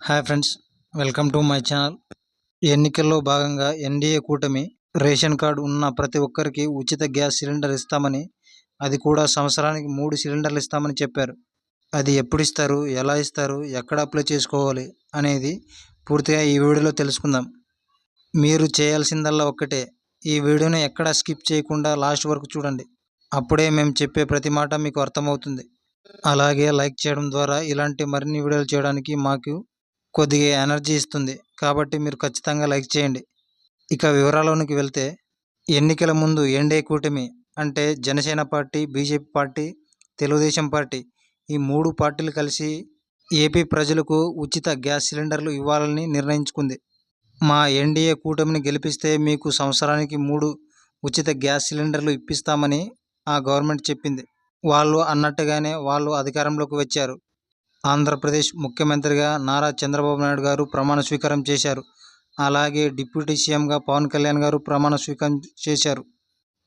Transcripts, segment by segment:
Hi friends welcome to my channel. ఎన్నికల్లో భాగంగా NDA కూటమి రేషన్ కార్డు ఉన్న ప్రతి ఒక్కరికి ఉచిత గ్యాస్ సిలిండర్ ఇస్తామని అది కూడా సంవత్సరానికి మూడు సిలిండర్లు ఇస్తామని చెప్పారు. అది ఎప్పుడు ఇస్తారు ఎలా ఇస్తారు ఎక్కడ అప్లై చేసుకోవాలి అనేది పూర్తిగా ఈ వీడియోలో తెలుసుకుందాం. మీరు చేయాల్సిందల్లా ఒక్కటే. ఈ వీడియోని ఎక్కడ స్కిప్ చేయకుండా లాస్ట్ వరకు చూడండి. అప్పుడే మేము చెప్పే ప్రతి మాట మీకు అర్థమవుతుంది. అలాగే లైక్ చేయడం ద్వారా ఇలాంటి మరిన్ని వీడియోలు చేయడానికి మాకు కొద్దిగా ఎనర్జీ ఇస్తుంది. కాబట్టి మీరు ఖచ్చితంగా లైక్ చేయండి. ఇక వివరాల్లోనికి వెళ్తే ఎన్నికల ముందు ఎన్డీఏ కూటమి అంటే Janasena party BJP party Telugu Desam party ఈ మూడు పార్టీలు కలిసి ఏపీ ప్రజలకు ఉచిత గ్యాస్ సిలిండర్లు ఇవ్వాలని నిర్ణయించుకుంది. మా ఎన్డీఏ కూటమిని గెలిపిస్తే మీకు సంవత్సరానికి మూడు ఉచిత గ్యాస్ సిలిండర్లు ఇప్పిస్తామని ఆ గవర్నమెంట్ చెప్పింది. వాళ్ళు అన్నట్టుగానే వాళ్ళు అధికారంలోకి వచ్చారు. ఆంధ్రప్రదేశ్ ముఖ్యమంత్రిగా నారా చంద్రబాబు నాయుడు గారు ప్రమాణ స్వీకారం చేశారు. అలాగే డిప్యూటీ సీఎంగా పవన్ కళ్యాణ్ గారు ప్రమాణ స్వీకారం చేశారు.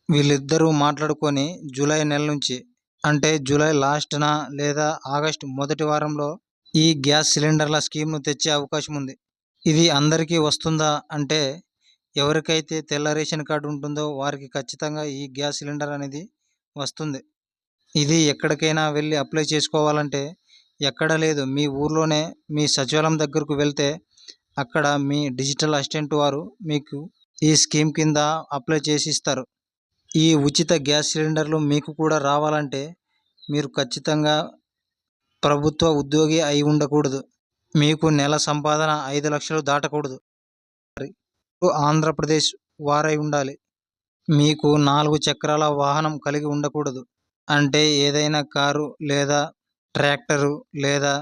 వీళ్ళిద్దరూ మాట్లాడుకొని జూలై నెల నుంచి అంటే జూలై లాస్ట్న లేదా ఆగస్టు మొదటి వారంలో ఈ గ్యాస్ సిలిండర్ల స్కీమ్ను తెచ్చే అవకాశం ఉంది. ఇది అందరికీ వస్తుందా అంటే ఎవరికైతే తెల్ల రేషన్ కార్డు ఉంటుందో వారికి ఖచ్చితంగా ఈ గ్యాస్ సిలిండర్ అనేది వస్తుంది. ఇది ఎక్కడికైనా వెళ్ళి అప్లై చేసుకోవాలంటే ఎక్కడ లేదు. మీ ఊర్లోనే మీ సచివాలయం దగ్గరకు వెళ్తే అక్కడ మీ డిజిటల్ అసిస్టెంట్ వారు మీకు ఈ స్కీమ్ కింద అప్లై చేసి ఇస్తారు. ఈ ఉచిత గ్యాస్ సిలిండర్లు మీకు కూడా రావాలంటే మీరు ఖచ్చితంగా ప్రభుత్వ ఉద్యోగి అయి ఉండకూడదు. మీకు నెల సంపాదన ఐదు లక్షలు దాటకూడదు. ఆంధ్రప్రదేశ్ వారై ఉండాలి. మీకు నాలుగు చక్రాల వాహనం కలిగి ఉండకూడదు. అంటే ఏదైనా కారు లేదా ట్రాక్టరు లేదా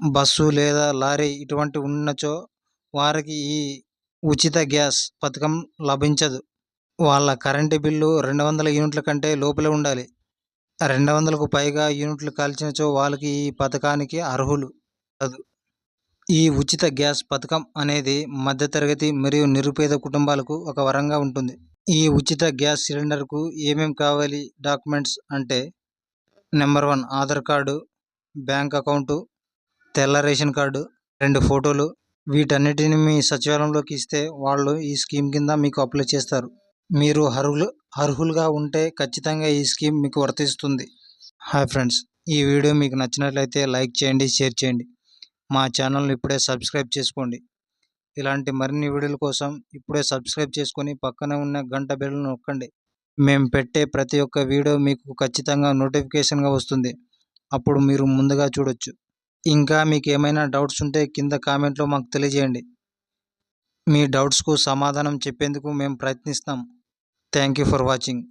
బస్సు లేదా లారీ ఇటువంటి ఉన్నచో వారికి ఈ ఉచిత గ్యాస్ పథకం లభించదు. వాళ్ళ కరెంటు బిల్లు రెండు వందల యూనిట్ల కంటే లోపలే ఉండాలి. రెండు వందలకు పైగా యూనిట్లు కాల్చినచో వాళ్ళకి ఈ పథకానికి అర్హులు కాదు. ఈ ఉచిత గ్యాస్ పథకం అనేది మధ్యతరగతి మరియు నిరుపేద కుటుంబాలకు ఒక వరంగా ఉంటుంది. ఈ ఉచిత గ్యాస్ సిలిండర్కు ఏమేమి కావాలి డాక్యుమెంట్స్ అంటే number one Aadhaar card bank account తెల్ల రేషన్ కార్డు రెండు ఫోటోలు వీటన్నిటిని మీ సచివాలయంలోకి ఇస్తే వాళ్ళు ఈ స్కీమ్ కింద మీకు అప్లై చేస్తారు. మీరు అర్హులు అర్హులుగా ఉంటే ఖచ్చితంగా ఈ స్కీమ్ మీకు వర్తిస్తుంది. హాయ్ ఫ్రెండ్స్ ఈ వీడియో మీకు నచ్చినట్లయితే లైక్ చేయండి షేర్ చేయండి. మా ఛానల్ని ఇప్పుడే సబ్స్క్రైబ్ చేసుకోండి. ఇలాంటి మరిన్ని వీడియోల కోసం ఇప్పుడే సబ్స్క్రైబ్ చేసుకొని పక్కనే ఉన్న గంట బెల్ను నొక్కండి. మేము పెట్టే ప్రతి ఒక్క వీడియో మీకు ఖచ్చితంగా నోటిఫికేషన్గా వస్తుంది. అప్పుడు మీరు ముందుగా చూడొచ్చు. ఇంకా మీకు ఏమైనా డౌట్స్ ఉంటే కింద కామెంట్లో మాకు తెలియజేయండి. మీ డౌట్స్కు సమాధానం చెప్పేందుకు మేము ప్రయత్నిస్తాం. Thank you for watching.